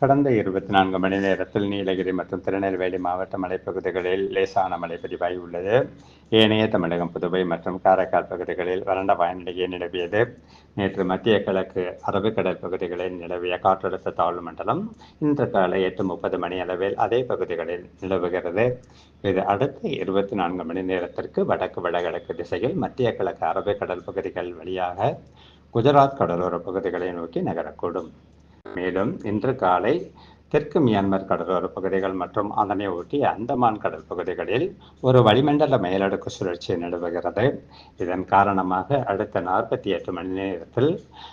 கடந்த இருபத்தி நான்கு மணி நேரத்தில் நீலகிரி மற்றும் திருநெல்வேலி மாவட்ட மலைப்பகுதிகளில் லேசான மழை பதிவாகி உள்ளது. ஏனைய தமிழகம் புதுவை மற்றும் காரைக்கால் பகுதிகளில் வறண்ட வானிலையே நிலவியது. நேற்று மத்திய கிழக்கு அரபிக்கடல் பகுதிகளில் நிலவிய காற்றழுத்த தாழ்வு மண்டலம் இன்று காலை எட்டு முப்பது மணி அளவில் அதே பகுதிகளில் நிலவுகிறது. இது அடுத்த இருபத்தி நான்கு மணி நேரத்திற்கு வடக்கு வடகிழக்கு திசையில் மத்திய கிழக்கு அரபிக்கடல் பகுதிகள் வழியாக குஜராத் கடலோர பகுதிகளை நோக்கி நகரக்கூடும். மேலும் இன்று காலை தெற்கு மியான்மர் கடலோர பகுதிகள் மற்றும் அதனை ஒட்டி அந்தமான் கடல் பகுதிகளில் ஒரு வளிமண்டல மேலடுக்கு சுழற்சி நிலவுகிறது இதன் காரணமாக அடுத்த நாற்பத்தி எட்டு மணி நேரத்தில்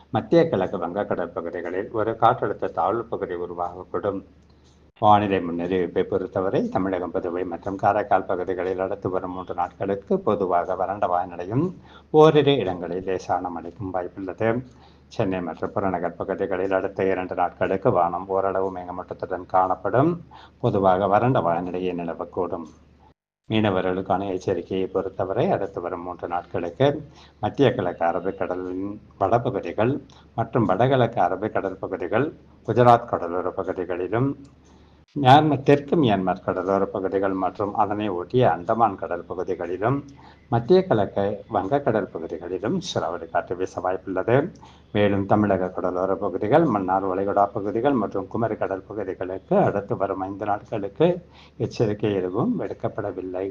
மத்திய கிழக்கு வங்கக்கடல் பகுதிகளில் ஒரு காற்றழுத்த தாழ்வு பகுதி உருவாகக்கூடும் வானிலை முன்னறிவிப்பை பொறுத்தவரை தமிழகம் புதுவை மற்றும் காரைக்கால் பகுதிகளில் அடுத்து வரும் மூன்று நாட்களுக்கு பொதுவாக வறண்ட வானிலையும் ஓரிரு இடங்களில் லேசான மழைக்கும் வாய்ப்புள்ளது. சென்னை மற்றும் புறநகர் பகுதிகளில் அடுத்த இரண்டு நாட்களுக்கு வானம் ஓரளவு மேகமூட்டத்துடன் காணப்படும். பொதுவாக வறண்ட வானிலையை நிலவக்கூடும். மீனவர்களுக்கான எச்சரிக்கையை பொறுத்தவரை அடுத்து வரும் மூன்று நாட்களுக்கு மத்திய கிழக்கு அரபிக்கடலின் வடபகுதிகள் மற்றும் வடகிழக்கு அரபிக்கடல் பகுதிகள் குஜராத் கடலோர பகுதிகளிலும் மியான்மர் தெற்கு மியான்மர் கடலோர பகுதிகள் மற்றும் அதனை ஒட்டிய அந்தமான் கடல் பகுதிகளிலும் மத்திய கிழக்கு வங்கக்கடல் பகுதிகளிலும் சூறாவளி காற்று வீச வாய்ப்புள்ளது. மேலும் தமிழக கடலோர பகுதிகள் மன்னார் வளைகுடா பகுதிகள் மற்றும் குமரி கடல் பகுதிகளுக்கு அடுத்து வரும் ஐந்து நாட்களுக்கு எச்சரிக்கை எதுவும் விடுக்கப்படவில்லை.